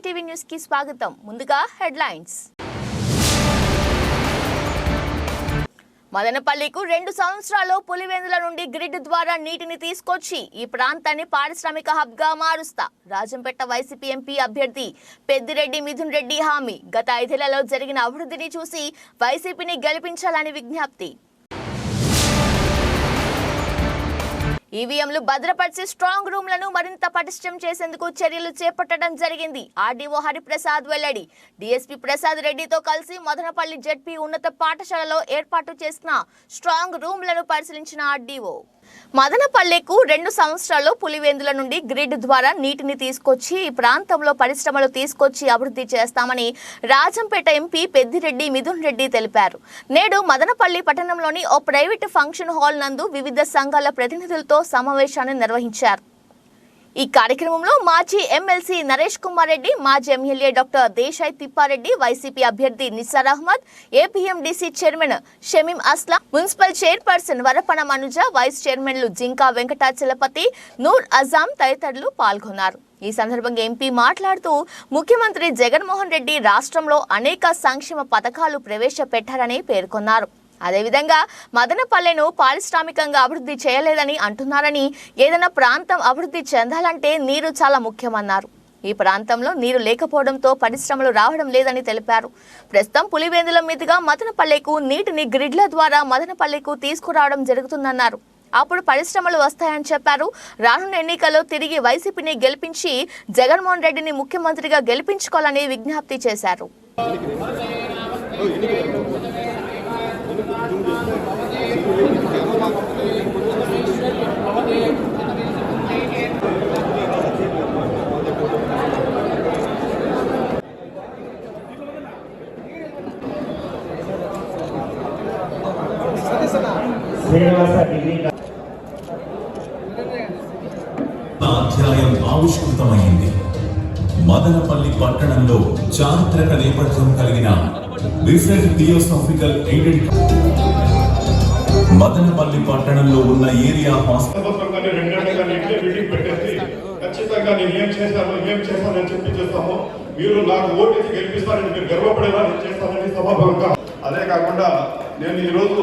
MCTV న్యూస్కి స్వాగతం. ముందుగా హెడ్లైన్స్. మదనపల్లికు రెండు సంవత్సరాలు పులివెందుల నుండి గ్రిడ్ ద్వారా నీటిని తీసుకొచ్చి ఈ ప్రాంతాన్ని పారిశ్రామిక హబ్గా మారుస్తా. రాజంపేట వైసీపీ ఎంపీ అభ్యర్థి పెద్దిరెడ్డి మిథున్ రెడ్డి హామీ. గత ఐదేళ్ళలో జరిగిన అభివృద్ధిని చూసి వైసీపీని గెలిపించాలని విజ్ఞప్తి. ఈవీఎంలు భద్రపరిచి స్ట్రాంగ్ రూమ్లను మరింత పటిష్టం చేసేందుకు చర్యలు చేపట్టడం జరిగింది. ఆర్డీఓ హరిప్రసాద్ వెల్లడి డీఎస్పీ ప్రసాద్ రెడ్డితో కలిసి మదనపల్లి జెడ్పీ ఉన్నత పాఠశాలలో ఏర్పాటు చేసిన స్ట్రాంగ్ రూమ్లను పరిశీలించిన ఆర్డీఓ. మదనపల్లెకు రెండు సంవత్సరాల్లో పులివెందుల నుండి గ్రిడ్ ద్వారా నీటిని తీసుకొచ్చి ఈ ప్రాంతంలో పరిశ్రమలు తీసుకొచ్చి అభివృద్ధి చేస్తామని రాజంపేట ఎంపీ పెద్దిరెడ్డి మిథున్ రెడ్డి తెలిపారు. నేడు మదనపల్లి పట్టణంలోని ఓ ప్రైవేటు ఫంక్షన్ హాల్ నందు వివిధ సంఘాల ప్రతినిధులతో సమావేశాన్ని నిర్వహించారు. ఈ కార్యక్రమంలో మాజీ ఎమ్మెల్సీ నరేష్ కుమార్ రెడ్డి మాజీ MLA doctor Desai Thippareddy YCP అభ్యర్థి Nisar Ahmed APMDC chairman Shamim Aslam municipal chairperson వరపణ మనుజ వైస్ చైర్మన్లు జింకా వెంకటాచలపతి నూర్ అజాం తదితరులు పాల్గొన్నారు. ఈ సందర్భంగా ఎంపీ మాట్లాడుతూ ముఖ్యమంత్రి జగన్మోహన్ రెడ్డి రాష్ట్రంలో అనేక సంక్షేమ పథకాలు ప్రవేశపెట్టారని పేర్కొన్నారు. అదేవిధంగా మదనపల్లెను పారిశ్రామికంగా అభివృద్ధి చేయలేదని అంటున్నారని ఏదైనా ప్రాంతం అభివృద్ధి చెందాలంటే నీరు చాలా ముఖ్యమన్నారు. ఈ ప్రాంతంలో నీరు లేకపోవడంతో పరిశ్రమలు రావడం లేదని తెలిపారు. ప్రస్తుతం పులివేందుల మీదుగా మదనపల్లెకు నీటిని గ్రిడ్ల ద్వారా మదనపల్లెకు తీసుకురావడం జరుగుతుందన్నారు. అప్పుడు పరిశ్రమలు వస్తాయని చెప్పారు. రానున్న ఎన్నికల్లో తిరిగి వైసీపీని గెలిపించి జగన్మోహన్ రెడ్డిని ముఖ్యమంత్రిగా గెలిపించుకోవాలని విజ్ఞప్తి చేశారు. శ్రీనివాస డిగ్రీ అధ్యాయం ఆవిష్కృతమైంది. మదనపల్లి పట్టణంలో చారిత్రక నేపథ్యం కలిగిన రీసెంట్ థియోసాఫికల్ ఎయిడెడ్ మదనపల్లి పట్టణంలో ఉన్న ఏరియా హాస్పిటల్ ఖచ్చితంగా నేను ఏం చేశాను ఏం చేశానని చెప్పి చేస్తాము. మీరు నాకు ఓటేసి గెలిపిస్తారని మీరు గర్వపడేలా నేను చేస్తానని సభాభంగా అదే కాకుండా నేను ఈ రోజు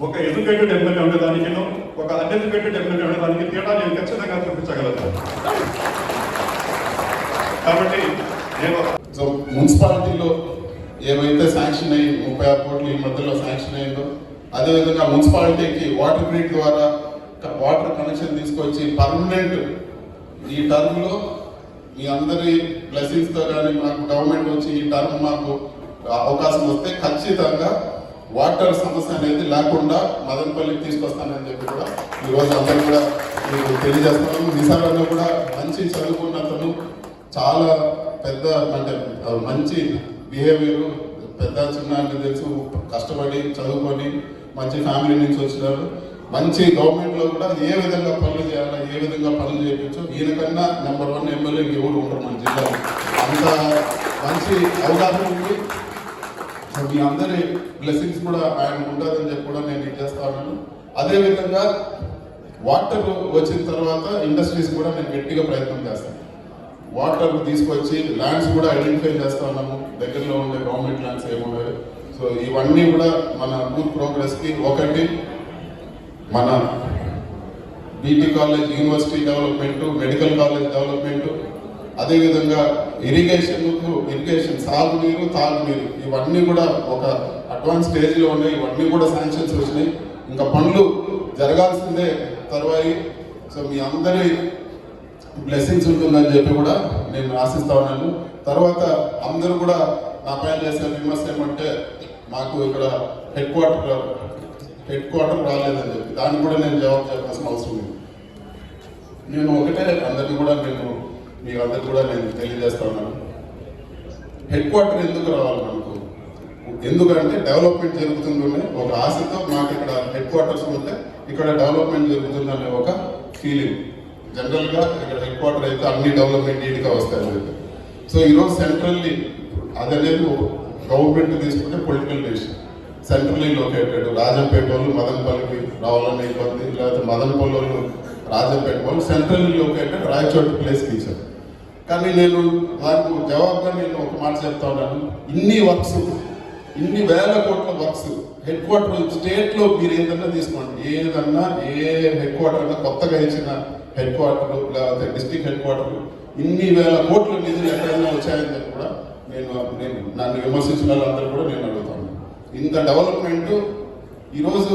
ఒక ఎడ్యుకేటెడ్ ఎమ్మెల్యే ఉండేదానికి ఒక అన్ఎడ్యుకేటెడ్ ఎమ్మెల్యే ఉండేదానికి తేడా నేను ఖచ్చితంగా చూపించగలుగుతాను కాబట్టి నేను సో మున్సిపాలిటీలో ఏమైతే శాంక్షన్ అయ్యి ముప్పై ఆరు కోట్లు ఈ మధ్యలో శాంక్షన్ అయిందో అదేవిధంగా మున్సిపాలిటీకి వాటర్ గ్రిడ్ ద్వారా వాటర్ కనెక్షన్ తీసుకొచ్చి పర్మనెంట్ ఈ టర్మ్లో మీ అందరి బ్లెస్సింగ్స్తో కానీ మాకు గవర్నమెంట్ వచ్చి ఈ టర్మ్ మాకు అవకాశం వస్తే ఖచ్చితంగా వాటర్ సమస్య అనేది లేకుండా మదనపల్లికి తీసుకొస్తానని చెప్పి కూడా ఈరోజు అందరూ కూడా మీకు తెలియజేస్తున్నాము నిసారంలో కూడా మంచి చదువుకున్న అతను చాలా పెద్ద అంటే మంచి బిహేవియర్ పెద్ద చిన్న అన్ని తెలుసు. కష్టపడి చదువుకొని మంచి ఫ్యామిలీ నుంచి వచ్చినారు మంచి గవర్నమెంట్లో కూడా ఏ విధంగా పనులు చేయాలా ఏ విధంగా పనులు చేయొచ్చు ఈయనకన్నా నెంబర్ వన్ ఎమ్మెల్యే ఎవరు ఉండరు మన జిల్లాలో. అంత మంచి అవగాహన ఉంది. సో మీ అందరి బ్లెస్సింగ్స్ కూడా ఆయన ఉంటుందని చెప్పి కూడా నేను ఇచ్చేస్తా ఉన్నాను. అదేవిధంగా వాటర్ వచ్చిన తర్వాత ఇండస్ట్రీస్ కూడా నేను గట్టిగా ప్రయత్నం చేస్తాను. వాటర్ తీసుకొచ్చి ల్యాండ్స్ కూడా ఐడెంటిఫై చేస్తా ఉన్నాము. దగ్గరలో ఉండే గవర్నమెంట్ ల్యాండ్స్ ఏమున్నాయి. సో ఇవన్నీ కూడా మన బూత్ ప్రోగ్రెస్కి ఒకటి మన BT college university development medical college development అదేవిధంగా ఇరిగేషన్ ఇరిగేషన్ సాగునీరు తాగునీరు ఇవన్నీ కూడా ఒక అడ్వాన్స్ స్టేజ్లో ఉన్నాయి ఇవన్నీ కూడా శాంక్షన్స్ వచ్చినాయి. ఇంకా పనులు జరగాల్సిందే తర్వాయి. సో మీ అందరి బ్లెస్సింగ్స్ ఉంటుందని చెప్పి కూడా నేను ఆశిస్తా ఉన్నాను. తర్వాత అందరూ కూడా నా పైన చేసే విమర్శ ఏమంటే మాకు ఇక్కడ హెడ్ క్వార్టర్ హెడ్ క్వార్టర్ రాలేదని చెప్పి దాన్ని కూడా నేను జవాబు చెప్పాల్సిన అవసరం ఉంది నేను ఒకటే అందరినీ కూడా నేను మీ అందరికి కూడా నేను తెలియజేస్తాను హెడ్ క్వార్టర్ ఎందుకు రావాలి మనకు? ఎందుకంటే డెవలప్మెంట్ జరుగుతుందనే ఒక ఆశతో మాకు ఇక్కడ హెడ్ క్వార్టర్స్ ఉంటే ఇక్కడ డెవలప్మెంట్ జరుగుతుందనే ఒక ఫీలింగ్ జనరల్గా ఇక్కడ హెడ్ క్వార్టర్ అయితే అన్ని డెవలప్మెంట్ నీట్గా వస్తాయి సో ఈరోజు సెంట్రల్లీ అదనేది గవర్నమెంట్ తీసుకుంటే political decision centrally located Rajampet వాళ్ళు మదనపల్లికి రావాలనే ఇబ్బంది లేకపోతే మదనపల్లి వాళ్ళు రాజంపేట వాళ్ళు సెంట్రల్లీ లొకేటెడ్ రాయచోటి ప్లేస్ తీశారు కానీ నేను దానికి జవాబుగా నేను ఒక మాట చెప్తా ఉన్నాను. ఇన్ని వర్క్స్ ఇన్ని వేల కోట్ల వర్క్స్ హెడ్ క్వార్టర్ స్టేట్లో మీరు ఏదన్నా తీసుకోండి. ఏదన్నా ఏ హెడ్ క్వార్టర్ అన్నా కొత్తగా ఇచ్చిన హెడ్ క్వార్టర్ లేకపోతే డిస్ట్రిక్ట్ హెడ్ క్వార్టర్ ఇన్ని వేల కోట్ల నిధులు ఎక్కడైనా వచ్చాయని చెప్పి కూడా నేను నేను నన్ను విమర్శించిన వాళ్ళందరూ కూడా నేను అడుగుతాను ఇంత డెవలప్మెంట్ ఈరోజు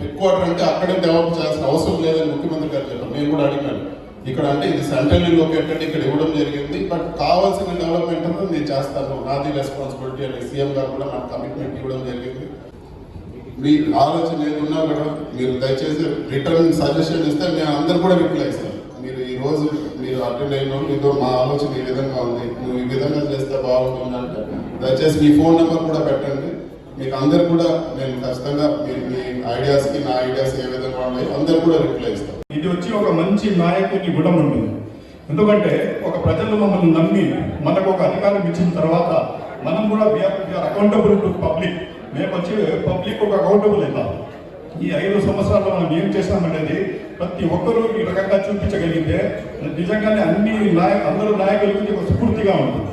హెడ్ క్వార్టర్ అంటే అక్కడే డెవలప్ చేయాల్సిన అవసరం లేదని ముఖ్యమంత్రి గారు చెప్పారు. నేను కూడా అడిగాను. ఇక్కడ అంటే ఇది సెంట్రల్లీ లొకేటెడ్ ఇక్కడ ఇవ్వడం జరిగింది బట్ కావాల్సిన డెవలప్మెంట్ అంతా నేను చేస్తాను. నాది రెస్పాన్సిబిలిటీ అని సీఎం గారు కూడా నాకు కమిట్మెంట్ ఇవ్వడం జరిగింది. మీ ఆలోచన ఏదున్నా కూడా మీరు దయచేసి రిటర్న్ సజెషన్ ఇస్తే మేము అందరు కూడా రిప్లై ఇస్తాం మీరు ఈరోజు మీరు అటెండ్ అయిన మీతో మా ఆలోచన ఈ విధంగా ఉంది. నువ్వు ఈ విధంగా చేస్తే బాగుంటుంది అంటే. దయచేసి మీ ఫోన్ నెంబర్ కూడా పెట్టండి. మీకు అందరు కూడా నేను ఖచ్చితంగా మీ మీ ఐడియాస్కి నా ఐడియాస్ ఏ విధంగా ఉన్నాయి అందరు కూడా రిప్లై ఇస్తాం ఇది వచ్చి ఒక మంచి నాయకుడికి గుణం ఉంటుంది. ఎందుకంటే ఒక ప్రజలు మమ్మల్ని నమ్మి మనకు ఒక అధికారం ఇచ్చిన తర్వాత మనం కూడా అకౌంటబుల్ టు పబ్లిక్ మేము వచ్చి పబ్లిక్ ఒక అకౌంటబుల్ అవుతాం ఈ ఐదు సంవత్సరాల్లో మనం ఏం చేశామనేది ప్రతి ఒక్కరూ ఈ రకంగా చూపించగలిగితే నిజంగానే అన్ని నాయ అందరూ నాయకులకి ఒక స్ఫూర్తిగా ఉంటుంది.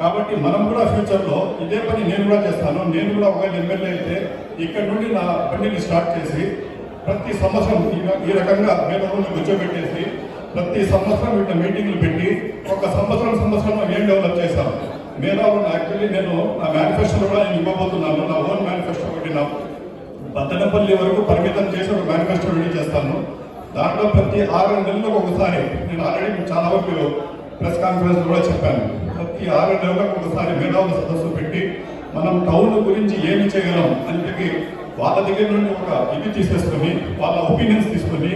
కాబట్టి మనం కూడా ఫ్యూచర్లో ఇదే పని నేను కూడా చేస్తాను. నేను కూడా ఒక ఎమ్మెల్యే అయితే ఇక్కడ నుండి నా బండిని స్టార్ట్ చేసి ప్రతి సంవత్సరం ఈ రకంగా మేధావులను కూర్చోబెట్టేసి ప్రతి సంవత్సరం ఇట్లా మీటింగ్లు పెట్టి ఒక సంవత్సరం సంవత్సరం ఏం డెవలప్ చేశాం? మేధావులను యాక్చువల్లీ నేను నా మేనిఫెస్టో కూడా నేను ఇవ్వబోతున్నాను. నా ఓన్ మేనిఫెస్టో ఒకటి నా బద్దనపల్లి వరకు పరిమితం చేసి ఒక మేనిఫెస్టో రెడీ చేస్తాను. దాంట్లో ప్రతి ఆరు నెలలకు ఒకసారి నేను ఆల్రెడీ మీకు చాలా వరకు ప్రెస్ కాన్ఫరెన్స్ కూడా చెప్పాను. ప్రతి ఆరు నెలలకు ఒకసారి మేధావుల సదస్సు పెట్టి మనం టౌన్ గురించి ఏమి చేయగలం అని చెప్పి వాళ్ళ దగ్గర నుండి ఒక ఇది తీసేసుకొని వాళ్ళ ఒపీనియన్స్ తీసుకొని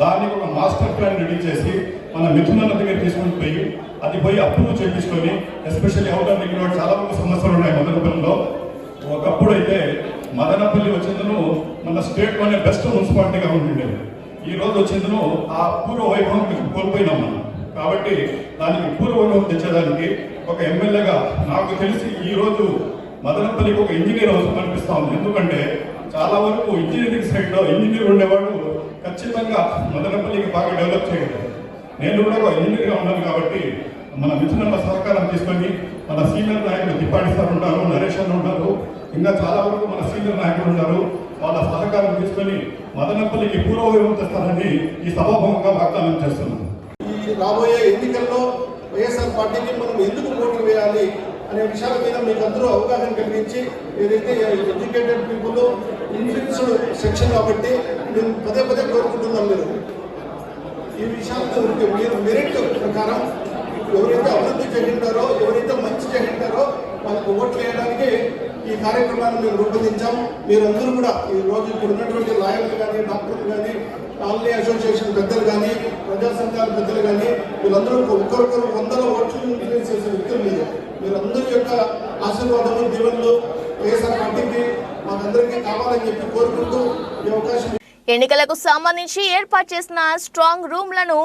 దానికి ఒక మాస్టర్ ప్లాన్ రెడీ చేసి మన మిథునల దగ్గర తీసుకుని పోయి అది పోయి అప్రూవ్ చేయించుకొని ఎస్పెషల్లీ అవుటర్ దగ్గర చాలా మంది సమస్యలు ఉన్నాయి మదనపల్లిలో. ఒకప్పుడు అయితే మదనపల్లి వచ్చిందను మన స్టేట్లోనే బెస్ట్ మున్సిపాలిటీగా ఉంటుండేది ఈ రోజు వచ్చిందను ఆ పూర్వ వైభవం కోల్పోయినాం మనం. కాబట్టి దానికి పూర్వ వైభవం తెచ్చేదానికి ఒక ఎమ్మెల్యేగా నాకు తెలిసి ఈ రోజు మదనపల్లికి ఒక ఇంజనీర్ అవసరం అనిపిస్తా ఉంది. ఎందుకంటే చాలా వరకు ఇంజనీరింగ్ సైడ్లో ఇంజనీర్ ఉండేవాడు ఖచ్చితంగా మదనపల్లికి బాగా డెవలప్ చేయగలరు నేను కూడా ఒక ఇంజనీర్గా ఉన్నాను కాబట్టి మన మిత్రుల సహకారం తీసుకొని మన సీనియర్ నాయకులు తిప్పాడి సార్ ఉంటారు నరేష్ అన్న ఉంటారు ఇంకా చాలా వరకు మన సీనియర్ నాయకులు ఉన్నారు వాళ్ళ సహకారం తీసుకొని మదనపల్లికి పూర్వవైపు తెస్తారని ఈ సభాభంగా వాగ్దానం చేస్తున్నాను ఈ రాబోయే ఎన్నికల్లో వైఎస్ఆర్ పార్టీకి మనం ఎందుకు ఓట్లు వేయాలి అనే విషయాల మీద మీకు అందరూ అవగాహన కలిగించి ఏదైతే ఎడ్యుకేటెడ్ పీపుల్ ఇన్ఫ్లుయెన్స్డ్ సెక్షన్ కాబట్టి మేము పదే పదే కోరుకుంటున్నాం మీరు. ఈ విషయాలతో మీరు మెరిట్ ప్రకారం ఎవరైతే అభివృద్ధి చేసింటారో ఎవరైతే మంచి చేసింటారో మనకు ఓట్లు వేయడానికి ఈ కార్యక్రమాన్ని మేము రూపొందించాం. మీరందరూ కూడా ఈ రోజు ఇప్పుడు ఉన్నటువంటి లాయర్లు కానీ డాక్టర్లు కానీ కాలనీ అసోసియేషన్ పెద్దలు కానీ ప్రజా సంఘాల పెద్దలు కానీ వీళ్ళందరూ ఒక్కొక్కరు వందల ఓట్లు ఇన్ఫ్లుయెన్స్ చేసే వ్యక్తులు మీరు. మీరందరి యొక్క ఆశీర్వాదము దీవెనలు వైఎస్ఆర్ పార్టీకి మాకందరికీ కావాలని చెప్పి కోరుకుంటూ ఈ అవకాశం ఎన్నికలకు సంబంధించి ఏర్పాటు చేసిన స్ట్రాంగ్ రూమ్లను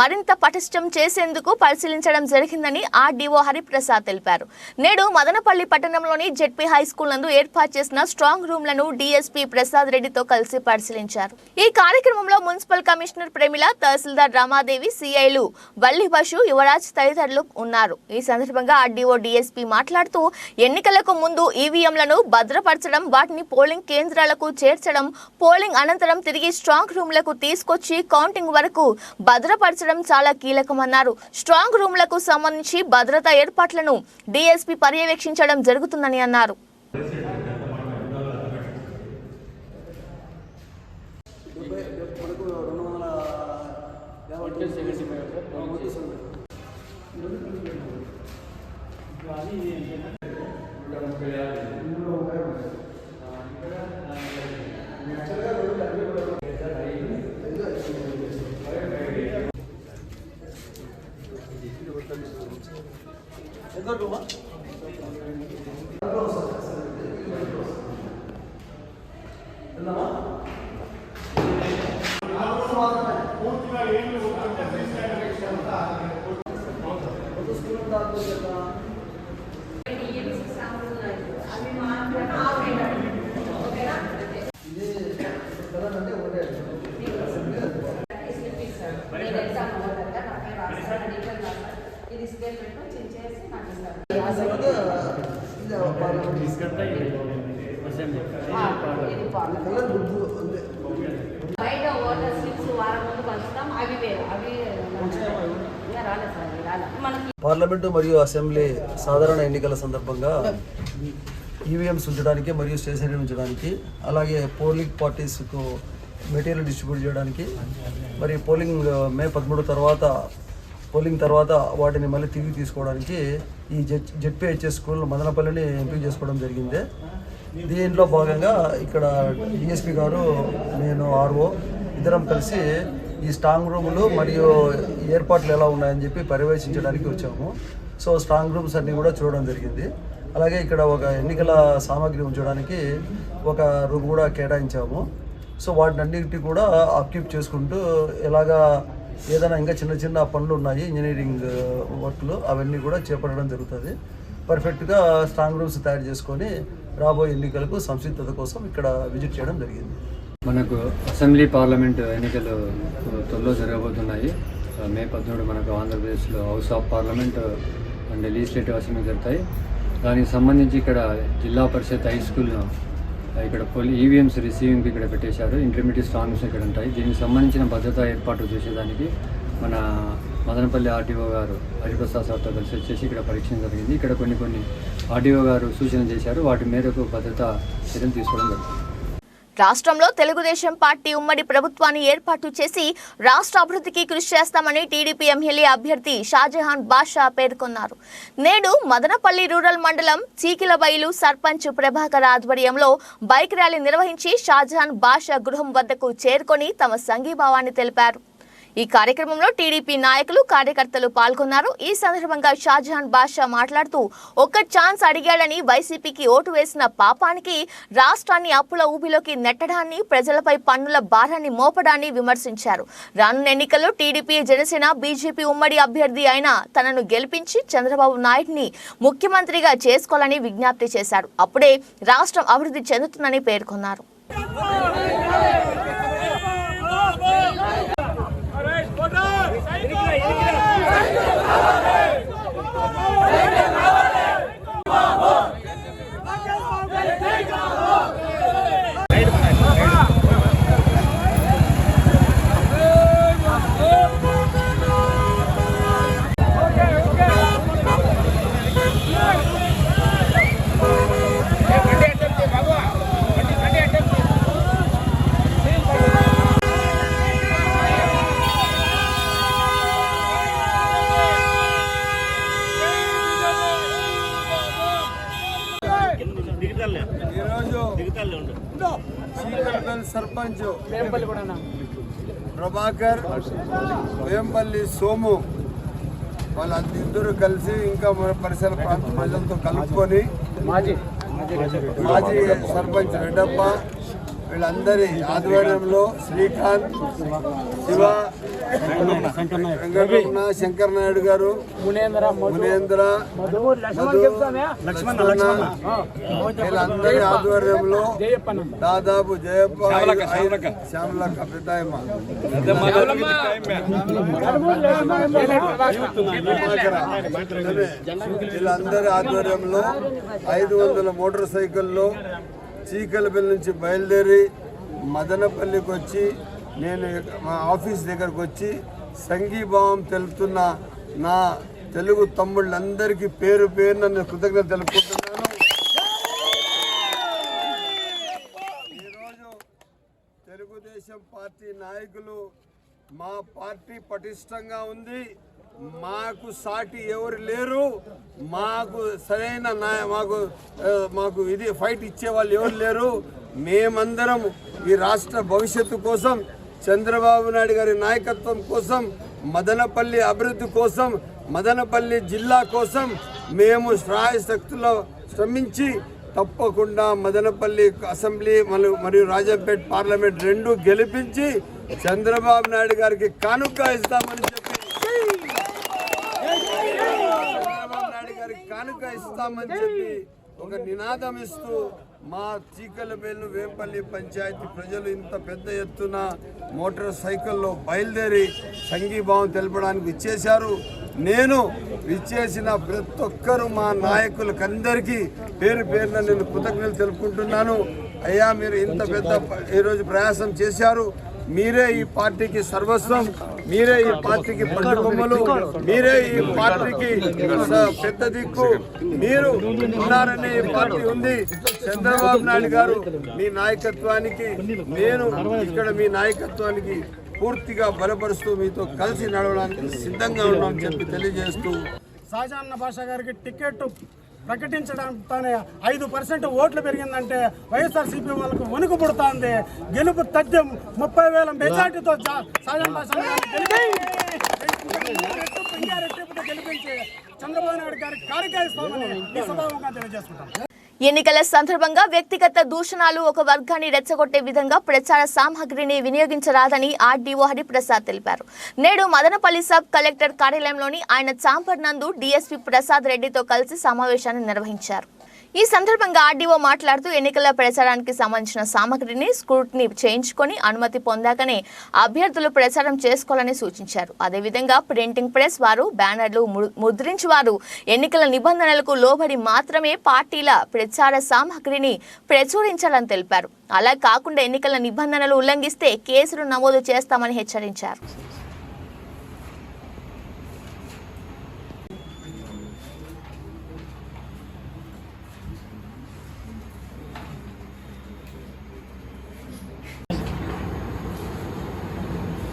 మరింత పటిష్టం చేసేందుకు పరిశీలించడం జరిగిందని ఆర్డీఓ హరిప్రసాద్ తెలిపారు. నేడు మదనపల్లి పట్టణంలోని జెడ్పీ హై స్కూల్ నందు ఏర్పాటు చేసిన స్ట్రాంగ్ రూమ్లను డీఎస్పీ ప్రసాద్ రెడ్డితో కలిసి పరిశీలించారు. ఈ కార్యక్రమంలో మున్సిపల్ కమిషనర్ ప్రేమిల తహసీల్దార్ రామాదేవి సిఐలు వల్లి బషు యువరాజ్ తదితరులు ఉన్నారు. ఈ సందర్భంగా ఆర్డీఓ డీఎస్పీ మాట్లాడుతూ ఎన్నికలకు ముందు ఈవీఎంలను భద్రపరచడం వాటిని పోలింగ్ కేంద్రాలకు చేర్చడం పోలింగ్ అనంతరం తిరిగి స్ట్రాంగ్ రూమ్లకు తీసుకొచ్చి కౌంటింగ్ వరకు భద్రపరచడం చాలా కీలకమన్నారు స్ట్రాంగ్ రూమ్లకు సంబంధించి భద్రతా ఏర్పాట్లను డీఎస్పీ పర్యవేక్షించడం జరుగుతుందని అన్నారు అది పార్లమెంటు మరియు అసెంబ్లీ సాధారణ ఎన్నికల సందర్భంగా ఈవీఎంస్ ఉంచడానికి మరియు స్టేషనరీ ఉంచడానికి అలాగే పోలింగ్ పార్టీస్కు మెటీరియల్ డిస్ట్రిబ్యూట్ చేయడానికి మరి పోలింగ్ మే పదమూడు తర్వాత పోలింగ్ తర్వాత వాటిని మళ్ళీ తిరిగి తీసుకోవడానికి ఈ జెడ్ జెడ్పిహెచ్ఎస్ స్కూల్ మదనపల్లిని ఎంపిక చేసుకోవడం జరిగింది. దీంట్లో భాగంగా ఇక్కడ డిఎస్పి గారు నేను ఆర్ఓ ఇద్దరం కలిసి ఈ స్ట్రాంగ్ రూములు మరియు ఏర్పాట్లు ఎలా ఉన్నాయని చెప్పి పర్యవేక్షించడానికి వచ్చాము. సో స్ట్రాంగ్ రూమ్స్ అన్నీ కూడా చూడడం జరిగింది. అలాగే ఇక్కడ ఒక ఎన్నికల సామాగ్రి ఉంచడానికి ఒక రూమ్ కూడా కేటాయించాము. సో వాటిని అన్నిటి కూడా అప్కీప్ చేసుకుంటూ ఎలాగా ఏదైనా ఇంకా చిన్న చిన్న పనులు ఉన్నాయి ఇంజనీరింగ్ వర్క్లు అవన్నీ కూడా చేపట్టడం జరుగుతుంది. పర్ఫెక్ట్గా స్ట్రాంగ్ రూమ్స్ తయారు చేసుకొని రాబోయే ఎన్నికలకు సంసిద్ధత కోసం ఇక్కడ విజిట్ చేయడం జరిగింది. మనకు అసెంబ్లీ పార్లమెంట్ ఎన్నికలు త్వరలో జరగబోతున్నాయి. మే పద్నాలుగు మనకు ఆంధ్రప్రదేశ్లో house of parliament and legislative assembly జరుగుతాయి. దానికి సంబంధించి ఇక్కడ జిల్లా పరిషత్ హై స్కూల్ను ఇక్కడ పోలి ఈవీఎంస్ రిసీవింగ్కి ఇక్కడ పెట్టేశారు. ఇంటర్మీడియట్ స్ట్రాంగ్స్ ఇక్కడ ఉంటాయి. దీనికి సంబంధించిన భద్రతా ఏర్పాటు చేసేదానికి మన మదనపల్లి ఆర్డీఓ గారు హరిప్రసాద్ సార్తో కలిసి వచ్చేసి ఇక్కడ పరీక్ష జరిగింది. ఇక్కడ కొన్ని కొన్ని ఆర్డీఓ గారు సూచన చేశారు. వాటి మేరకు భద్రతా చర్యలు తీసుకోవడం జరుగుతుంది. రాష్ట్రంలో తెలుగుదేశం పార్టీ ఉమ్మడి ప్రభుత్వాన్ని ఏర్పాటు చేసి రాష్ట్ర అభివృద్ధికి కృషి చేస్తామని టీడీపీ ఎమ్మెల్యే అభ్యర్థి షాజహాన్ బాషా పేర్కొన్నారు. నేడు మదనపల్లి రూరల్ మండలం చీకిలబైలు సర్పంచ్ ప్రభాకర్ ఆధ్వర్యంలో బైక్ ర్యాలీ నిర్వహించి షాజహాన్ బాషా గృహం వద్దకు చేరుకొని తమ సంఘీభావాన్ని తెలిపారు. ఈ కార్యక్రమంలో టీడీపీ నాయకులు కార్యకర్తలు పాల్గొన్నారు. ఈ సందర్భంగా షాజహాన్ బాషా మాట్లాడుతూ ఒక్క ఛాన్స్ అడిగాడని వైసీపీకి ఓటు వేసిన పాపానికి రాష్ట్రాన్ని అప్పుల ఊబిలోకి నెట్టడాన్ని ప్రజలపై పన్నుల భారాన్ని మోపడాన్ని విమర్శించారు. రానున్న ఎన్నికల్లో టీడీపీ జనసేన బీజేపీ ఉమ్మడి అభ్యర్థి అయిన తనను గెలిపించి చంద్రబాబు నాయుడిని ముఖ్యమంత్రిగా చేసుకోవాలని విజ్ఞప్తి చేశారు. అప్పుడే రాష్ట్రం అభివృద్ధి చెందుతుందని పేర్కొన్నారు. ఈరోజు సర్పంచ్ ప్రభాకర్ వేంపల్లి సోము వాళ్ళిద్దరూ కలిసి ఇంకా మన పరిసర ప్రాంత ప్రజలతో కలుపుకొని మాజీ సర్పంచ్ రెడ్డప్ప వీళ్ళందరి ఆధ్వర్యంలో శ్రీకాంత్ శివ వెంకటరమణ శంకర్ నాయుడు గారు మునేంద్ర వీళ్ళందరి ఆధ్వర్యంలో దాదాపు జయప్ప శ్యామలక్క పెద్దాయమ్మ వీళ్ళందరి ఆధ్వర్యంలో ఐదు వందల మోటార్ సైకిల్లో చీకలపల్లి నుంచి బయలుదేరి మదనపల్లికి వచ్చి నేను మా ఆఫీస్ దగ్గరకు వచ్చి సంఘీభావం తెలుపుతున్న నా తెలుగు తమ్ముళ్ళందరికీ పేరు పేరు నన్ను కృతజ్ఞత తెలుపుకుంటున్నాను. ఈరోజు తెలుగుదేశం పార్టీ నాయకులు మా పార్టీ పటిష్టంగా ఉంది. మాకు సాటి ఎవరు లేరు. మాకు సరైన నాయ మాకు మాకు ఇది ఫైట్ ఇచ్చే వాళ్ళు ఎవరు లేరు. మేమందరం ఈ రాష్ట్ర భవిష్యత్తు కోసం చంద్రబాబు నాయుడు గారి నాయకత్వం కోసం మదనపల్లి అభివృద్ధి కోసం మదనపల్లి జిల్లా కోసం మేము శ్రాయశక్తుల్లో శ్రమించి తప్పకుండా మదనపల్లి అసెంబ్లీ మరియు మరియు పార్లమెంట్ రెండు గెలిపించి చంద్రబాబు నాయుడు గారికి కానుక ఇస్తామని చెప్పి చంద్రబాబు నాయుడు గారికి కానుక ఇస్తామని చెప్పి ఒక నినాదం ఇస్తూ మా చీకలబేలు వేంపల్లి పంచాయతీ ప్రజలు ఇంత పెద్ద ఎత్తున మోటార్ సైకిల్లో బయలుదేరి సంఘీభావం తెలపడానికి ఇచ్చేశారు నేను ఇచ్చేసిన ప్రతి ఒక్కరు మా నాయకులకందరికీ పేరు పేరున నేను కృతజ్ఞతలు తెలుపుకుంటున్నాను. అయ్యా మీరు ఇంత పెద్ద ఈరోజు ప్రయాసం చేశారు. మీరే ఈ పార్టీకి సర్వస్వం మీరే ఈ పార్టీకి పట్టుబొమ్మలు మీరే ఈ పార్టీకి పెద్ద దిక్కు. మీరు ఉన్నారనే ఈ పార్టీ ఉంది. చంద్రబాబు నాయుడు గారు మీ నాయకత్వానికి నేను ఇక్కడ మీ నాయకత్వానికి పూర్తిగా బలపరుస్తూ మీతో కలిసి నడవడానికి సిద్ధంగా ఉన్నామని చెప్పి తెలియజేస్తూ షాజాన్న భాష గారికి టికెట్ ప్రకటించడంతోనే ఐదు పర్సెంట్ ఓట్లు పెరిగిందంటే వైఎస్ఆర్సీపీ వాళ్ళకు వణుకు పుడుతోంది. గెలుపు తథ్యం ముప్పై వేల మెజార్టీతో షాజాన్ భాష గెలిపించి చంద్రబాబు నాయుడు గారికి కారికాయిస్తామని ఈ సభాముఖంగా తెలియజేసుకుంటాం. ఎన్నికల సందర్భంగా వ్యక్తిగత దూషణాలు ఒక వర్గాన్ని రెచ్చగొట్టే విధంగా ప్రచార సామాగ్రిని వినియోగించరాదని ఆర్డీఓ హరిప్రసాద్ తెలిపారు. నేడు మదనపల్లి సబ్ కలెక్టర్ కార్యాలయంలోని ఆయన చాంబర్ నందు డీఎస్పీ ప్రసాద్ రెడ్డితో కలిసి సమావేశాన్ని నిర్వహించారు. ఈ సందర్భంగా ఆర్డీఓ మాట్లాడుతూ ఎన్నికల ప్రచారానికి సంబంధించిన సామగ్రిని స్క్రూట్ని చేయించుకొని అనుమతి పొందాకనే అభ్యర్థులు ప్రచారం చేసుకోవాలని సూచించారు. అదేవిధంగా ప్రింటింగ్ ప్రెస్ వారు బ్యానర్లు ముద్రించి వారు ఎన్నికల నిబంధనలకు లోబడి మాత్రమే పార్టీల ప్రచార సామగ్రిని ప్రచురించాలని తెలిపారు. అలా కాకుండా ఎన్నికల నిబంధనలు ఉల్లంఘిస్తే కేసులు నమోదు చేస్తామని హెచ్చరించారు.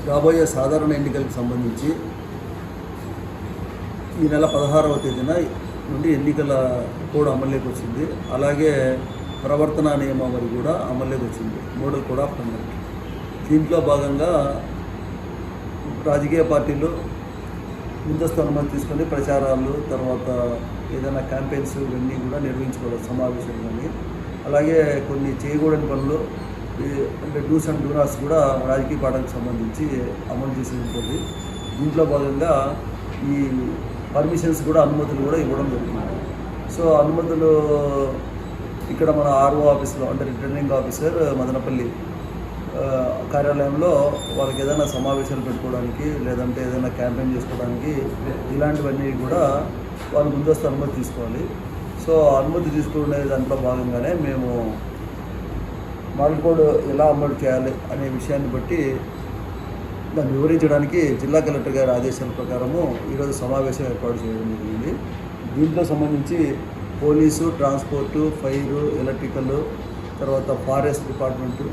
రాబోయే సాధారణ ఎన్నికలకు సంబంధించి ఈ నెల పదహారవ తేదీన నుండి ఎన్నికల కోడ్ అమల్లోకి వచ్చింది. అలాగే ప్రవర్తన నియమావళి కూడా అమల్లోకి వచ్చింది. Model code of conduct. దీంట్లో భాగంగా రాజకీయ పార్టీలు ముందస్తు అనుమతి తీసుకొని ప్రచారాలు తర్వాత ఏదైనా క్యాంపెయిన్స్ ఇవన్నీ కూడా నిర్వహించుకోవాలి సమావేశాలు కానీ అలాగే కొన్ని చేయకూడని పనులు అంటే డూస్ అండ్ డూనాస్ కూడా రాజకీయ పార్టీలకు సంబంధించి అమలు చేసి ఉంటుంది దీంట్లో భాగంగా ఈ పర్మిషన్స్ కూడా అనుమతులు కూడా ఇవ్వడం జరుగుతుంది. సో అనుమతులు ఇక్కడ మన ఆర్ఓ ఆఫీస్లో అంటే రిటర్నింగ్ ఆఫీసర్ మదనపల్లి కార్యాలయంలో వాళ్ళకి ఏదైనా సమావేశాలు పెట్టుకోవడానికి లేదంటే ఏదైనా క్యాంపెయిన్ చేసుకోవడానికి ఇలాంటివన్నీ కూడా వాళ్ళు ముందస్తు అనుమతి తీసుకోవాలి. సో అనుమతి తీసుకునే దాంట్లో భాగంగానే మేము మోడల్ కోడ్ ఎలా అమలు చేయాలి అనే విషయాన్ని బట్టి దాన్ని వివరించడానికి జిల్లా కలెక్టర్ గారి ఆదేశాల ప్రకారము ఈరోజు సమావేశం ఏర్పాటు చేయడం జరిగింది. దీంట్లో సంబంధించి పోలీసు ట్రాన్స్పోర్టు ఫైరు ఎలక్ట్రికల్ తర్వాత ఫారెస్ట్ డిపార్ట్మెంటు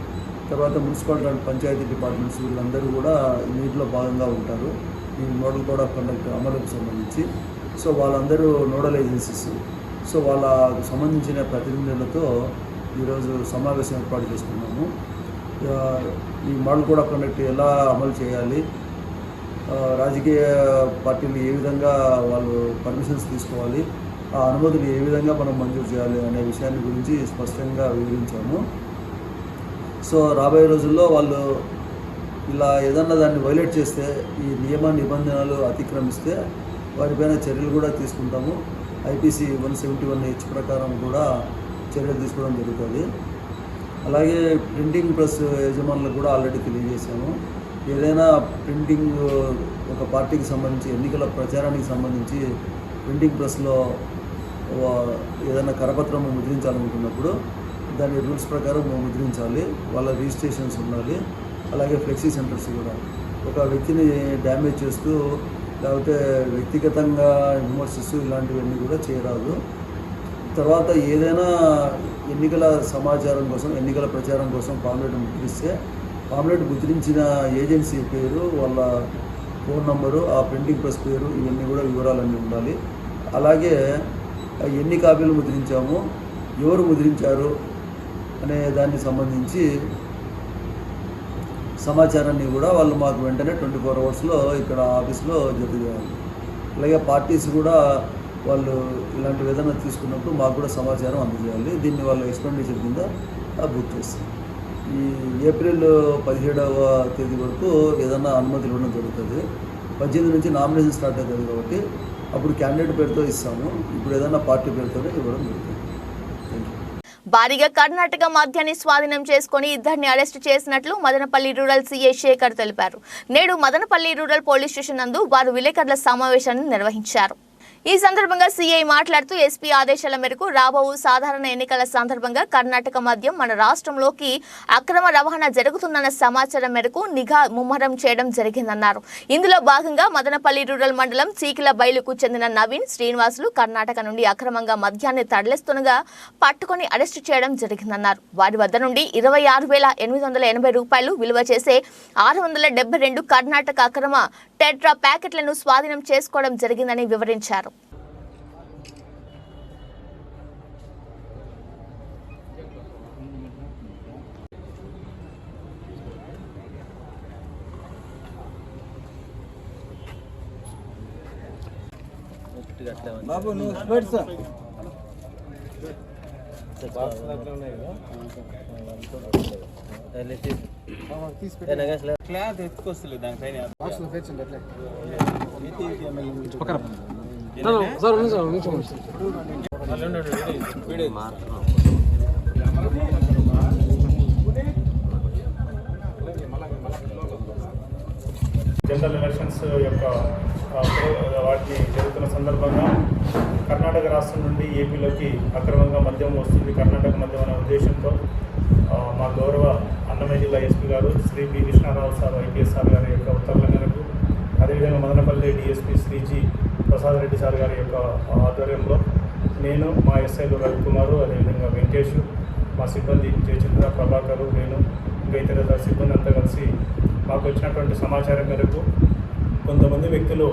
తర్వాత మున్సిపాలిటీ అండ్ పంచాయతీ డిపార్ట్మెంట్స్ వీళ్ళందరూ కూడా వీటిలో భాగంగా ఉంటారు. ఈ నోడల్ కోడ్ ఆఫ్ కండక్ట్ అమలుకు సంబంధించి. సో వాళ్ళందరూ నోడల్ ఏజెన్సీస్. సో వాళ్ళకు సంబంధించిన ప్రతినిధులతో ఈరోజు సమావేశం ఏర్పాటు చేసుకున్నాము. ఈ మోడల్ కూడా కండక్ట్ ఎలా అమలు చేయాలి? రాజకీయ పార్టీలు ఏ విధంగా వాళ్ళు పర్మిషన్స్ తీసుకోవాలి? ఆ అనుమతులు ఏ విధంగా మనం మంజూరు చేయాలి అనే విషయాన్ని గురించి స్పష్టంగా వివరించాము. సో రాబోయే రోజుల్లో వాళ్ళు ఇలా ఏదన్నా దాన్ని వైలేట్ చేస్తే ఈ నియమ నిబంధనలు అతిక్రమిస్తే వారిపైన చర్యలు కూడా తీసుకుంటాము. IPC one seventy one H ప్రకారం కూడా చర్యలు తీసుకోవడం జరుగుతుంది. అలాగే ప్రింటింగ్ ప్రెస్ యజమానులకు కూడా ఆల్రెడీ తెలియజేశాము. ఏదైనా ప్రింటింగ్ ఒక పార్టీకి సంబంధించి ఎన్నికల ప్రచారానికి సంబంధించి ప్రింటింగ్ ప్రెస్లో వా- ఏదైనా కరపత్రం ముద్రించాలనుకున్నప్పుడు దాని రూల్స్ ప్రకారం ముద్రించాలి. వాళ్ళ రిజిస్ట్రేషన్స్ ఉండాలి. అలాగే ఫ్లెక్సీ సెంటర్స్ కూడా. ఒక వ్యక్తిని డ్యామేజ్ చేస్తూ లేకపోతే వ్యక్తిగతంగా విమర్శిస్తూ ఇలాంటివన్నీ కూడా చేయరాదు. తర్వాత ఏదైనా ఎన్నికల సమాచారం కోసం ఎన్నికల ప్రచారం కోసం పాంప్లెట్ ముద్రిస్తే పాంప్లెట్ ముద్రించిన ఏజెన్సీ పేరు వాళ్ళ ఫోన్ నంబరు ఆ ప్రింటింగ్ ప్రెస్ పేరు ఇవన్నీ కూడా వివరాలన్నీ ఉండాలి. అలాగే ఎన్ని కాపీలు ముద్రించాము ఎవరు ముద్రించారు అనే దానికి సంబంధించి సమాచారాన్ని కూడా వాళ్ళు మాకు వెంటనే ట్వంటీ ఫోర్ అవర్స్లో ఇక్కడ ఆఫీస్లో జత చేయాలి. అలాగే పార్టీస్ కూడా వాళ్ళు ఇలాంటి ఏదైనా తీసుకున్నప్పుడు మాకు కూడా సమాచారం అందజేయాలి. దీన్ని వాళ్ళు ఎక్స్పెండిచర్ కింద బుక్ చేస్తాం. ఈ ఏప్రిల్ పదిహేడవ తేదీ వరకు ఏదైనా అనుమతులు ఇవ్వడం జరుగుతుంది. పద్దెనిమిది నుంచి నామినేషన్ స్టార్ట్ అవుతుంది కాబట్టి అప్పుడు క్యాండిడేట్ పేరుతో ఇస్తాము. ఇప్పుడు ఏదైనా పార్టీ పేరుతోనే ఇవ్వడం జరుగుతుంది. భారీగా కర్ణాటక మద్యాన్ని స్వాధీనం చేసుకుని ఇద్దరిని అరెస్టు చేసినట్లు మదనపల్లి రూరల్ సీఏ శేఖర్ తెలిపారు. నేడు మదనపల్లి రూరల్ పోలీస్ స్టేషన్ నందు వారు విలేకరుల సమావేశాన్ని నిర్వహించారు. ఈ సందర్భంగా సీఐ మాట్లాడుతూ ఎస్పీ ఆదేశాల మేరకు రాబో సాధారణ ఎన్నికల సందర్భంగా కర్ణాటక మద్యం మన రాష్ట్రంలోకి అక్రమ రవాణా జరుగుతుందన్న సమాచారం మేరకు నిఘా ముమ్మరం చేయడం జరిగిందన్నారు. ఇందులో భాగంగా మదనపల్లి రూరల్ మండలం చీకిల బయలుకు చెందిన నవీన్ శ్రీనివాసులు కర్ణాటక నుండి అక్రమంగా మద్యాన్ని తరలిస్తుండగా పట్టుకొని అరెస్టు చేయడం జరిగిందన్నారు. వారి వద్ద నుండి ఇరవై ఆరు వేల ఎనిమిది వందల ఎనభై రూపాయలు విలువ చేసే ఆరు వందల డెబ్బై రెండు కర్ణాటక అక్రమ టెట్రా ప్యాకెట్లను స్వాధీనం చేసుకోవడం జరిగిందని వివరించారు. బాబు నువ్వు స్పెట్స్ క్లాత్ ఎత్తుకొస్తలేదు దానిపైన జనరల్ ఎలక్షన్స్ యొక్క వాటిని జరుగుతున్న సందర్భంగా కర్ణాటక రాష్ట్రం నుండి ఏపీలోకి అక్రమంగా మద్యం వస్తుంది. కర్ణాటక మద్యం అనే ఉద్దేశంతో మా గౌరవ అన్నమయ్య జిల్లా ఎస్పీ గారు Shri P Krishnarao sir IPS sir గారి యొక్క ఉత్తర్వుల మేరకు అదేవిధంగా మదనపల్లి డిఎస్పీ శ్రీజీ ప్రసాద్ రెడ్డి సార్ గారి యొక్క ఆధ్వర్యంలో నేను మా ఎస్ఐలు రవికుమారు అదేవిధంగా వెంకటేష్ మా సిబ్బంది జయచంద్ర ప్రభాకరు నేను ఇంకా ఇతర సిబ్బంది అంతా కలిసి మాకు వచ్చినటువంటి సమాచారం మేరకు కొంతమంది వ్యక్తులు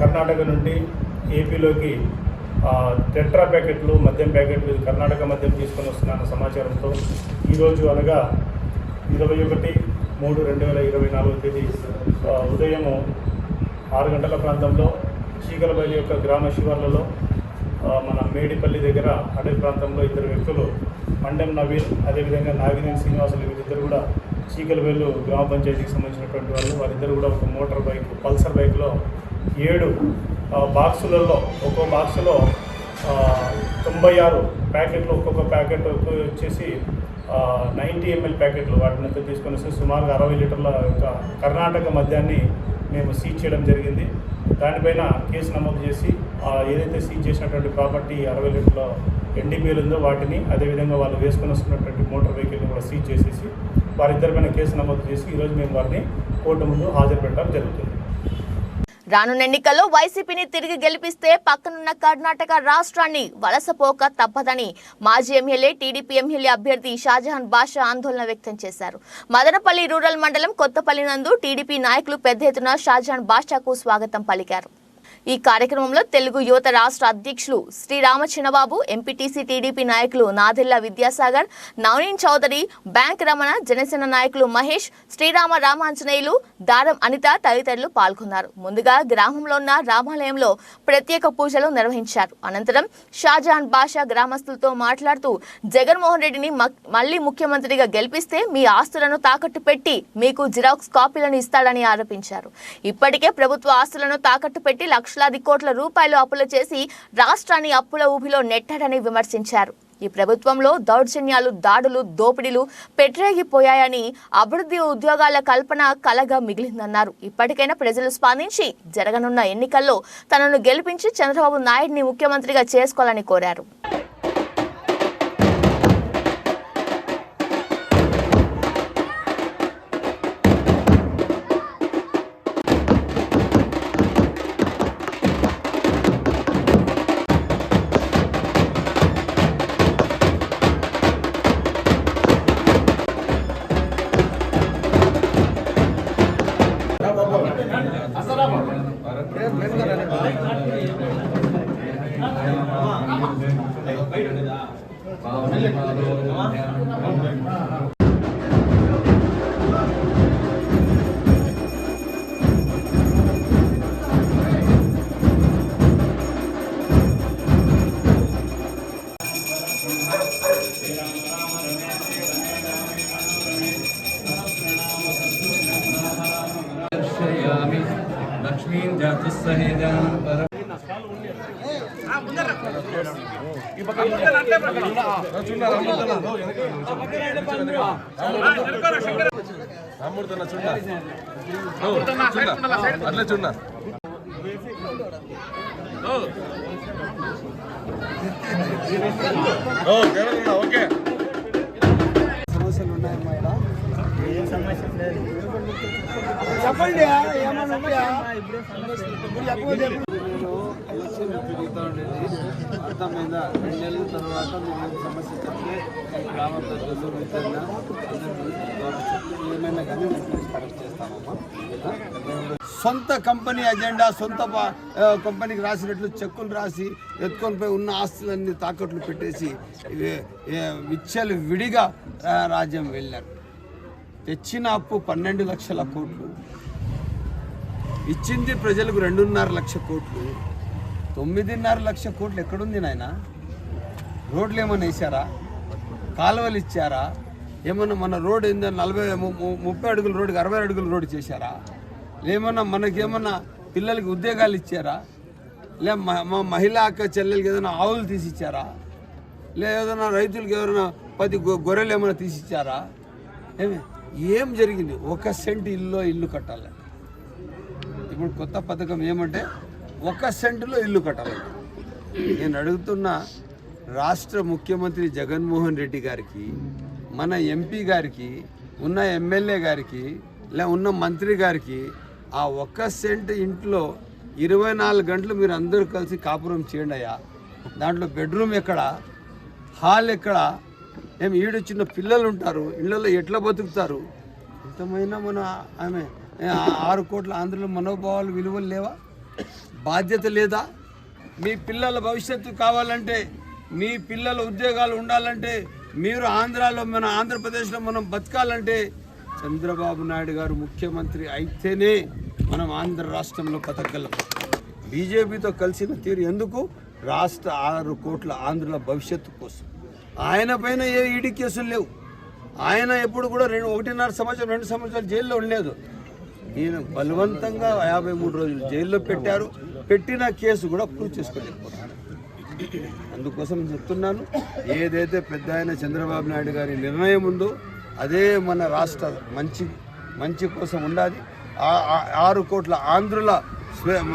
కర్ణాటక నుండి ఏపీలోకి టెట్రా ప్యాకెట్లు మద్యం ప్యాకెట్లు కర్ణాటక మద్యం తీసుకొని వస్తున్న సమాచారంతో ఈరోజు అనగా ఇరవై ఒకటి మూడు రెండు వేల ఇరవై నాలుగు తేదీ ఉదయము ఆరు గంటల ప్రాంతంలో చీకలబల్లి యొక్క గ్రామ శివార్లలో మన మేడిపల్లి దగ్గర అడవి ప్రాంతంలో ఇద్దరు వ్యక్తులు మండెం నవీన్ అదేవిధంగా నాగినేని శ్రీనివాసులు వీరిద్దరు కూడా చీకలవేలు గ్రామ పంచాయతీకి సంబంధించినటువంటి వాళ్ళు వారిద్దరు కూడా ఒక మోటార్ బైక్ పల్సర్ బైక్లో ఏడు బాక్సులలో ఒక్కో బాక్సులో తొంభై ఆరు ప్యాకెట్లు ఒక్కొక్క ప్యాకెట్ వచ్చేసి నైంటీ ఎంఎల్ ప్యాకెట్లు. వాటిని తీసుకొని వస్తే సుమారుగా అరవై లీటర్ల యొక్క కర్ణాటక మద్యాన్ని మేము సీజ్ చేయడం జరిగింది. దానిపైన కేసు నమోదు చేసి ఏదైతే సీజ్ చేసినటువంటి ప్రాపర్టీ అరవై లీటర్ల ఎన్డీపీఎల్ ఉందో వాటిని అదేవిధంగా వాళ్ళు వేసుకొని వస్తున్నటువంటి మోటార్ వెహికల్ని కూడా సీజ్ చేసేసి వారిద్దరిపైన కేసు నమోదు చేసి ఈరోజు మేము వారిని కోర్టు ముందు హాజరు పెట్టడం జరుగుతుంది. రానున్న ఎన్నికల్లో వైసీపీని తిరిగి గెలిపిస్తే పక్కనున్న కర్ణాటక రాష్ట్రాన్ని వలసపోక తప్పదని మాజీ ఎమ్మెల్యే టీడీపీ ఎమ్మెల్యే అభ్యర్థి షాజహాన్ బాషా ఆందోళన వ్యక్తం చేశారు. మదనపల్లి రూరల్ మండలం కొత్తపల్లి నందు టీడీపీ నాయకులు పెద్ద ఎత్తున షాజహాన్ బాషాకు స్వాగతం పలికారు. ఈ కార్యక్రమంలో తెలుగు యువత రాష్ట్ర అధ్యక్షులు శ్రీ చిన్నబాబు ఎంపీటీసీ టీడీపీ నాయకులు నాదెల్ల విద్యాసాగర్ నవనీన్ చౌదరి బ్యాంక్ రమణ జనసేన నాయకులు మహేష్ శ్రీరామ రామాంజనేయులు దారం అనిత తదితరులు పాల్గొన్నారు. ముందుగా గ్రామంలో ఉన్న రామాలయంలో ప్రత్యేక పూజలు నిర్వహించారు. అనంతరం షాజహాన్ బాషా గ్రామస్తులతో మాట్లాడుతూ జగన్మోహన్ రెడ్డిని మక్- మళ్ళీ ముఖ్యమంత్రిగా గెలిపిస్తే మీ ఆస్తులను తాకట్టు పెట్టి మీకు జిరాక్స్ కాపీలను ఇస్తాడని ఆరోపించారు. ఇప్పటికే ప్రభుత్వ ఆస్తులను తాకట్టు పెట్టి లక్ష లక్షలాది కోట్ల రూపాయలు అప్పులు చేసి రాష్ట్రాన్ని అప్పుల ఊబిలో నెట్టాడని విమర్శించారు. ఈ ప్రభుత్వంలో దౌర్జన్యాలు దాడులు దోపిడీలు పెట్టరేగిపోయాయని అభివృద్ధి ఉద్యోగాల కల్పన కలగా మిగిలిందన్నారు. ఇప్పటికైనా ప్రజలు స్పందించి జరగనున్న ఎన్నికల్లో తనను గెలిపించి చంద్రబాబు నాయుడిని ముఖ్యమంత్రిగా చేసుకోవాలని కోరారు. సమస్యలు చెప్పండి అర్థమైందా రెండు నెలల తర్వాత మీరు సమస్య చెప్తే గ్రామ ప్రజలు ఏమైనా కానీ కరెక్ట్ చేస్తామమ్మా సొంత కంపెనీ అజెండా సొంత కంపెనీకి రాసినట్లు చెక్కులు రాసి ఎత్తుకొని పోయి ఉన్న ఆస్తులన్నీ తాకట్లు పెట్టేసి విచ్చలు విడిగా రాజ్యం వెళ్ళారు. తెచ్చిన అప్పు పన్నెండు లక్షల కోట్లు. ఇచ్చింది ప్రజలకు రెండున్నర లక్ష కోట్లు. తొమ్మిదిన్నర లక్ష కోట్లు ఎక్కడుంది నాయన? రోడ్లు ఏమైనా వేసారా కాలువలు ఇచ్చారా? ఏమన్నా మన రోడ్ ఏందో నలభై ము- ముప్పై అడుగుల రోడ్డుకి అరవై అడుగుల రోడ్డు చేశారా? ఏమన్నా మనకేమన్నా పిల్లలకి ఉద్యోగాలు ఇచ్చారా? లే మ- మా మహిళా అక్క చెల్లెలకి ఏదైనా ఆవులు తీసి ఇచ్చారా లే ఏదైనా రైతులకి ఎవరైనా పది గొ- గొర్రెలు ఏమైనా తీసిచ్చారా? ఏమే? ఏం జరిగింది? ఒక సెంట్ ఇల్లు ఇల్లు కట్టాలి ఇప్పుడు కొత్త పథకం ఏమంటే ఒక సెంటులో ఇల్లు కట్టాలి నేను అడుగుతున్న రాష్ట్ర ముఖ్యమంత్రి జగన్మోహన్ రెడ్డి గారికి మన ఎంపీ గారికి ఉన్న ఎమ్మెల్యే గారికి లే ఉన్న మంత్రి గారికి ఆ ఒక్క సెంట్ ఇంట్లో ఇరవై నాలుగు గంటలు మీరు అందరూ కలిసి కాపురం చేయండి అయ్యా. దాంట్లో బెడ్రూమ్ ఎక్కడ? హాల్ ఎక్కడ? ఏం ఈడు చిన్న పిల్లలు ఉంటారు. ఇళ్ళలో ఎట్లా బతుకుతారు? ఇంతమైనా మన ఆమె ఆరు కోట్ల ఆంధ్రుల మనోభావాలు విలువలు లేవా? బాధ్యత లేదా? మీ పిల్లల భవిష్యత్తు కావాలంటే మీ పిల్లల ఉద్యోగాలు ఉండాలంటే మీరు ఆంధ్రాలో మన ఆంధ్రప్రదేశ్లో మనం బతకాలంటే చంద్రబాబు నాయుడు గారు ముఖ్యమంత్రి అయితేనే మనం ఆంధ్ర రాష్ట్రంలో బతకగలం. బీజేపీతో కలిసిన తీరు ఎందుకు? రాష్ట్ర ఆరు కోట్ల ఆంధ్రుల భవిష్యత్తు కోసం. ఆయన పైన ఏ ఈడీ కేసులు లేవు. ఆయన ఎప్పుడు కూడా రెండు ఒకటిన్నర సంవత్సరం రెండు సంవత్సరాలు జైల్లో ఉండలేదు. నేను బలవంతంగా యాభై మూడు రోజులు జైల్లో పెట్టారు. పెట్టిన కేసు కూడా ప్రూవ్ చేసుకోలేకపోతున్నాను అందుకోసం చెప్తున్నాను ఏదైతే పెద్ద ఆయన చంద్రబాబు నాయుడు గారి నిర్ణయం ఉందో అదే మన రాష్ట్ర మంచి మంచి కోసం ఉండాలి. ఆరు కోట్ల ఆంధ్రుల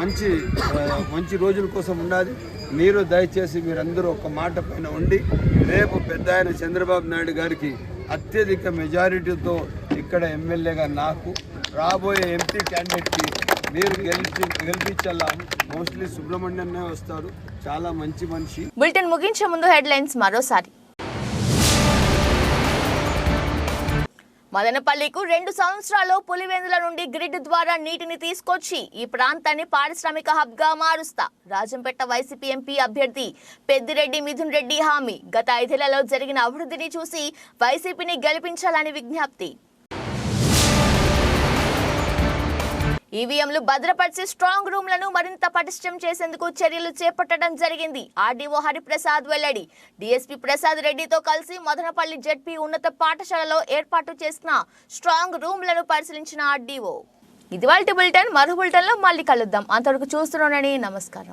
మంచి మంచి రోజుల కోసం ఉండాలి. మీరు దయచేసి మీరందరూ ఒక మాట పైన ఉండి రేపు పెద్ద ఆయన చంద్రబాబు నాయుడు గారికి అత్యధిక మెజారిటీతో ఇక్కడ ఎమ్మెల్యేగా నాకు రాబోయే ఎంపీ క్యాండిడేట్కి మీరు గెలిపి గెలిపించాలా మోస్ట్లీ సుబ్రహ్మణ్యన్నే వస్తారు. చాలా మంచి మనిషి. బులెటిన్ ముగించే ముందు హెడ్లైన్స్ మరోసారి. మదనపల్లికు రెండు సంవత్సరాలు పులివెందుల నుండి గ్రిడ్ ద్వారా నీటిని తీసుకొచ్చి ఈ ప్రాంతాన్ని పారిశ్రామిక హబ్గా మారుస్తా రాజంపేట వైసీపీ ఎంపీ అభ్యర్థి పెద్దిరెడ్డి మిథున్ రెడ్డి హామీ. గత ఐదేళ్ళలో జరిగిన అభివృద్ధిని చూసి వైసీపీని గెలిపించాలని విజ్ఞప్తి. ఈవీఎంలు భద్రపరిచి స్ట్రాంగ్ రూమ్లను మరింత పటిష్టం చేసేందుకు చర్యలు చేపట్టడం జరిగింది. ఆర్డీఓ హరిప్రసాద్ వెల్లడి డీఎస్పీ ప్రసాద్ రెడ్డితో కలిసి మదనపల్లి జెడ్పీ ఉన్నత పాఠశాలలో ఏర్పాటు చేసిన స్ట్రాంగ్ రూమ్లను పరిశీలించిన ఆర్డీఓ. ఇది వాళ్ళ బులెటిన్ మరో బులెటిన్లో మళ్ళీ కలుద్దాం. అంతవరకు చూస్తున్నానని నమస్కారం.